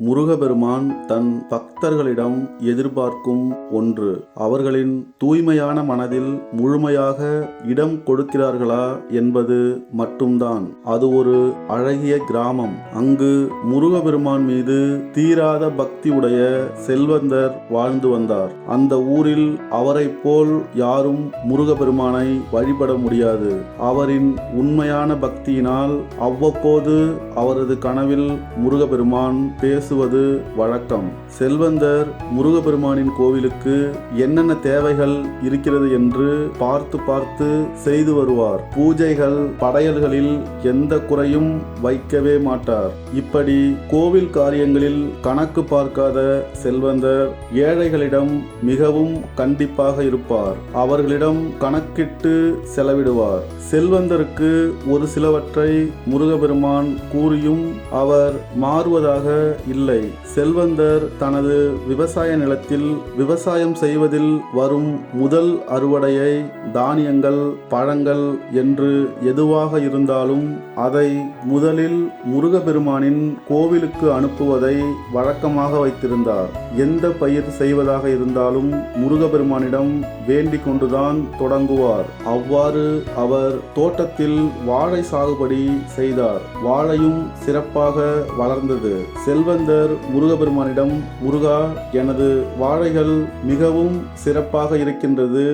முருகபெருமான் தன் பக்தர்களிடம் எதிர்பார்க்கும் ஒன்று. அவர்களின் தூய்மையான மனதில் முழுமையாக இடம் கொடுக்கிறார்களா என்பது மட்டும்தான். அது ஒரு அழகிய கிராமம். அங்கு முருகபெருமான் மீது தீராத பக்தி உடைய செல்வந்தர் வாழ்ந்து வந்தார். அந்த ஊரில் அவரைப் போல் யாரும் முருகபெருமானை வழிபட முடியாது. அவரின் உண்மையான பக்தியினால் அவ்வப்போது அவரது கனவில் முருகபெருமான் பேச பேசுவது வழக்கம். செல்வந்தர் முருகப்பெருமானின் கோவிலுக்கு என்னென்ன தேவைகள் இருக்கிறது என்று பார்த்து பார்த்து செய்து வருவார். பூஜைகள் படையல்களில் எந்த குறையும் வைக்கவே மாட்டார். இப்படி கோவில் காரியங்களில் கணக்கு பார்க்காத செல்வந்தர் ஏழைகளிடம் மிகவும் கண்டிப்பாக இருப்பார். அவர்களிடம் கணக்கிட்டு செலவிடுவார். செல்வந்தருக்கு ஒரு சிலவற்றை முருகபெருமான் கூறியும் அவர் மாறுவதாக இல்லை இல்லை. செல்வந்தர் தனது விவசாய நிலத்தில் விவசாயம் செய்வதில் வரும் முதல் அறுவடையை தானியங்கள் பழங்கள் என்று எதுவாக இருந்தாலும் அதை முதலில் முருகபெருமானின் கோவிலுக்கு அனுப்புவதை வழக்கமாக வைத்திருந்தார். எந்த பயிர் செய்வதாக இருந்தாலும் முருகபெருமானிடம் வேண்டிக் கொண்டுதான் தொடங்குவார். அவ்வாறு அவர் தோட்டத்தில் வாழை சாகுபடி செய்தார். வாழையும் சிறப்பாக வளர்ந்தது. செல்வந்தர் முருகபெருமானிடம் முருகா எனது வாழைகள் மிகவும் சிறப்பாக இருக்கின்றது.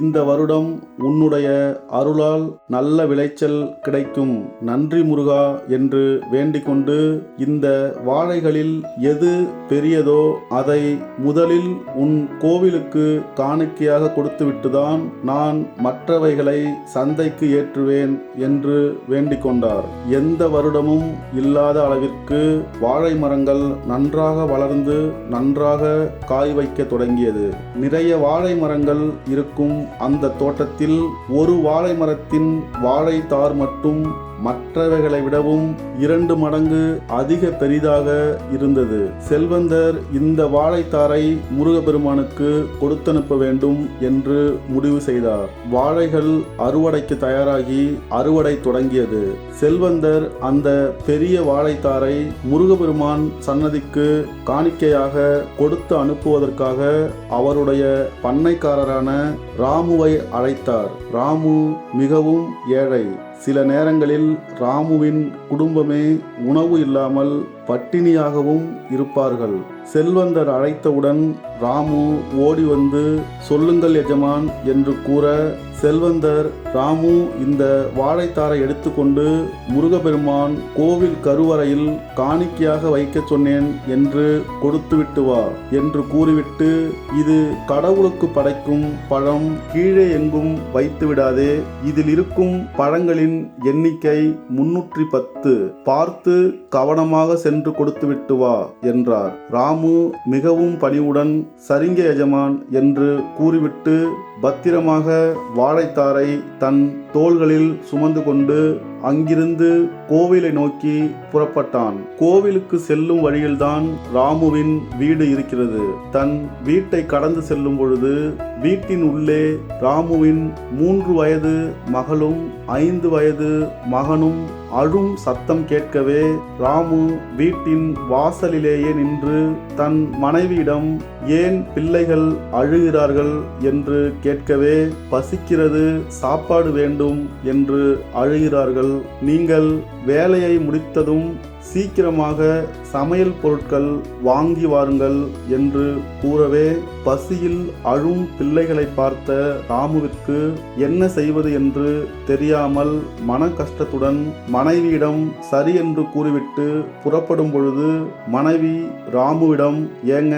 இந்த வருடம் உன்னுடைய அருளால் நல்ல விளைச்சல் கிடைக்கும். நன்றி முருகா என்று வேண்டிக் கொண்டு இந்த வாழைகளில் எது பெரியதோ அதை முதலில் உன் கோவிலுக்கு காணிக்கையாக கொடுத்துவிட்டுதான் நான் மற்றவைகளை சந்தைக்கு ஏற்றுவேன் என்று வேண்டிக் கொண்டார் எந்த வருடமும் இல்லாத அளவிற்கு வாழை மரங்கள் நன்றாக வளர்ந்து நன்றாக காய் வைக்க தொடங்கியது. நிறைய வாழை மரங்கள் இருக்கும் அந்த தோட்டத்தில் ஒரு வாழை மரத்தின் வாழை தார் மட்டும் மற்றவைகளை விடவும் இரண்டு மடங்கு அதிக பெரிதாக இருந்தது. செல்வந்தர் இந்த வாழைத்தாரை முருகப்பெருமானுக்கு கொடுத்தனுப்ப வேண்டும் என்று முடிவு செய்தார். வாழைகள் அறுவடைக்கு தயாராகி அறுவடை தொடங்கியது. செல்வந்தர் அந்த பெரிய வாழைத்தாரை முருகபெருமான் சன்னதிக்கு காணிக்கையாக கொடுத்து அனுப்புவதற்காக அவருடைய பண்ணைக்காரரான ராமுவை அழைத்தார். ராமு மிகவும் ஏழை. சில நேரங்களில் ராமுவின் குடும்பமே உணவு இல்லாமல் பட்டினியாகவும் இருப்பார்கள். செல்வந்தர் அழைத்தவுடன் ராமு ஓடி வந்து சொல்லுங்கள் எஜமான் என்று கூற செல்வந்தர் ராமு இந்த வாழைத்தாரை எடுத்துக்கொண்டு முருகபெருமான் கோவில் கருவறையில் காணிக்கையாக வைக்க சொன்னேன் என்று கொடுத்துவிட்டு வா என்று கூறிவிட்டு இது கடவுளுக்கு படைக்கும் பழம் கீழே எங்கும் வைத்து விடாதே. இதில் இருக்கும் பழங்களின் எண்ணிக்கை முன்னூற்றி பத்து. பார்த்து கவனமாக சென்று கொடுத்துவிட்டு வா என்றார். ராமு மிகவும் பணிவுடன் சரிங்க எஜமான் என்று கூறிவிட்டு பத்திரமாக வாழைத்தாரை தன் தோள்களில் சுமந்து கொண்டு அங்கிருந்து கோவிலை நோக்கி புறப்பட்டான். கோவிலுக்கு செல்லும் வழியில்தான் ராமுவின் வீடு இருக்கிறது. தன் வீட்டை கடந்து செல்லும் பொழுது வீட்டின் உள்ளே ராமுவின் மூன்று வயது மகளும் ஐந்து வயது மகனும் அழும் சத்தம் கேட்கவே ராமு வீட்டின் வாசலிலேயே நின்று தன் மனைவியிடம் ஏன் பிள்ளைகள் அழுகிறார்கள்? என்று கேட்கவே பசிக்கிறது சாப்பாடு வேண்டும் என்று அழுகிறார்கள் நீங்கள் வேலையை முடித்ததும் சீக்கிரமாக சமையல் பொருட்கள் வாங்கி வாருங்கள் என்று கூறவே பசியில் அழும் பிள்ளைகளை பார்த்த ராமுவிற்கு என்ன செய்வது என்று தெரியாமல் மன கஷ்டத்துடன் மனைவியிடம் சரி என்று கூறிவிட்டு புறப்படும் பொழுது மனைவி ராமுவிடம் ஏங்க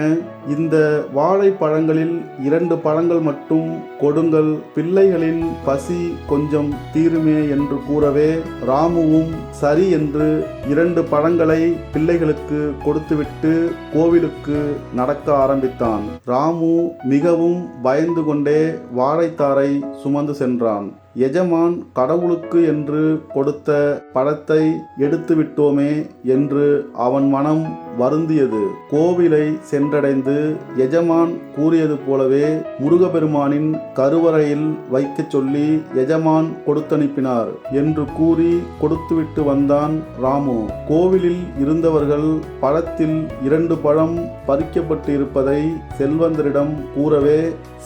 இந்த வாழைப்பழங்களில் இரண்டு பழங்கள் மட்டும் கொடுங்கள். பிள்ளைகளின் பசி கொஞ்சம் தீருமே என்று கூறவே ராமுவும் சரி என்று இரண்டு பழங்களை பிள்ளைகளுக்கு கொடுத்துவிட்டு கோவிலுக்கு நடக்க ஆரம்பித்தான். ராமு மிகவும் பயந்து கொண்டே வாழைத்தாரை சுமந்து சென்றான். எஜமான் கடவுளுக்கு என்று கொடுத்த பழத்தை எடுத்து விட்டோமே என்று அவன் மனம் வருந்தியது. கோவிலை சென்றடைந்து எஜமான் கூறியது போலவே முருகபெருமானின் கருவறையில் வைக்கச் சொல்லி எஜமான் கொடுத்தனுப்பினார் என்று கூறி கொடுத்துவிட்டு வந்தான் ராமு. கோவிலில் இருந்தவர்கள் பழத்தில் இரண்டு பழம் பறிக்கப்பட்டு இருப்பதை செல்வந்தரிடம் கூறவே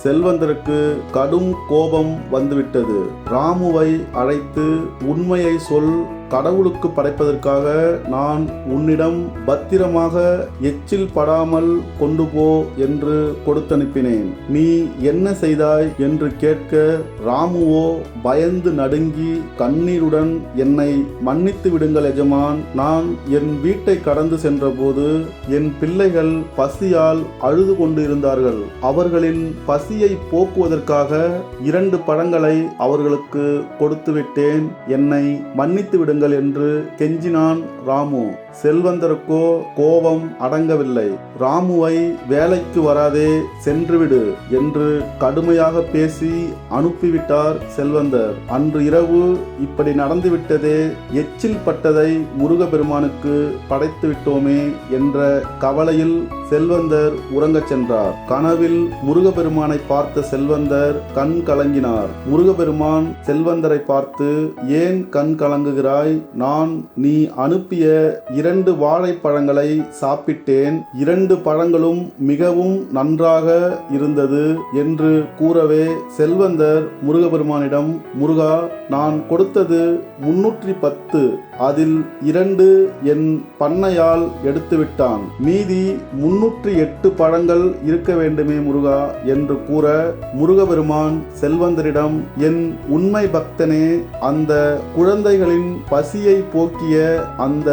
செல்வந்தருக்கு கடும் கோபம் வந்துவிட்டது. ராமுவை அழைத்து உண்மையை சொல் கடவுளுக்கு படைப்பதற்காக நான் உன்னிடம் பத்திரமாக எச்சில் படாமல் கொண்டு போ என்று கொடுத்தனுப்பினேன். நீ என்ன செய்தாய் என்று கேட்க ராமுவோ பயந்து நடுங்கி கண்ணீருடன் என்னை மன்னித்து விடுங்கள் எஜமான். நான் என் வீட்டை கடந்து சென்றபோது என் பிள்ளைகள் பசியால் அழுது கொண்டு இருந்தார்கள் அவர்களின் பசியை போக்குவதற்காக இரண்டு பழங்களை அவர்களுக்கு கொடுத்துவிட்டேன். என்னை மன்னித்து விடுங்கள் என்று கெஞ்சினான் ராமு. செல்வந்தருக்கோ கோபம் அடங்கவில்லை. ராமுவை வேலைக்கு வராதே சென்றுவிடு என்று கடுமையாக பேசி அனுப்பிவிட்டார் செல்வந்தர். அன்று இரவு இப்படி நடந்துவிட்டதே எச்சில் பட்டதை முருகபெருமானுக்கு படைத்து விட்டோமே என்ற கவலையில் செல்வந்தர் உறங்கச் சென்றார். கனவில் முருகபெருமானை பார்த்த செல்வந்தர் கண் கலங்கினார். முருகபெருமான் செல்வந்தரை பார்த்து ஏன் கண் கலங்குகிறாய்? நான் நீ அனுப்பிய இரண்டு வாழைப்பழங்களை சாப்பிட்டேன். இரண்டு பழங்களும் மிகவும் நன்றாக இருந்தது என்று கூறவே செல்வந்தர் முருகபெருமானிடம் முருகா நான் கொடுத்தது முன்னூற்றி பத்து. அதில் இரண்டு என் பண்ணையால் எடுத்துவிட்டான். மீதி முன் முன்னூற்றி எட்டு பழங்கள் இருக்க வேண்டுமே முருகா என்று கூற முருகபெருமான் செல்வந்தரிடம் என் உண்மை பக்தனே அந்த குழந்தைகளின் பசியை போக்கிய அந்த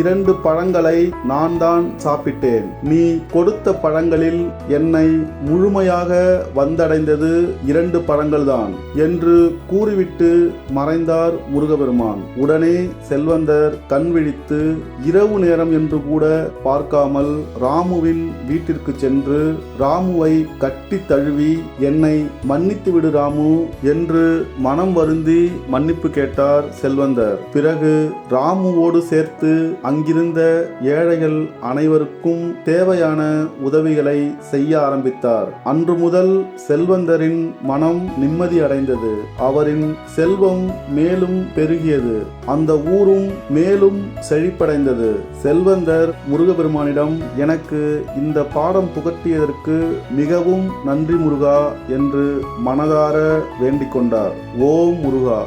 இரண்டு பழங்களை நான் தான் சாப்பிட்டேன். நீ கொடுத்த பழங்களில் என்னை முழுமையாக வந்தடைந்தது இரண்டு பழங்கள்தான் என்று கூறிவிட்டு மறைந்தார் முருகபெருமான். உடனே செல்வந்தர் கண் விழித்து இரவு நேரம் என்று கூட பார்க்காமல் ராமுவின் வீட்டிற்கு சென்று ராமுவை கட்டி தழுவி என்னை மன்னித்து விடு ராமு என்று மனம் வருந்தி மன்னிப்பு கேட்டார் செல்வந்தர். பிறகு ராமுவோடு சேர்த்து அங்கிருந்த ஏழைகள் அனைவருக்கும் தேவையான உதவிகளை செய்ய ஆரம்பித்தார். அன்று முதல் செல்வந்தரின் மனம் நிம்மதி அடைந்தது. அவரின் செல்வம் மேலும் பெருகியது. அந்த ஊரும் மேலும் செழிப்படைந்தது. செல்வந்தர் முருகபெருமானிடம் எனக்கு இந்த பாடம் புகட்டியதற்கு மிகவும் நன்றி முருகா என்று மனதார வேண்டிக் கொண்டார். ஓம் முருகா.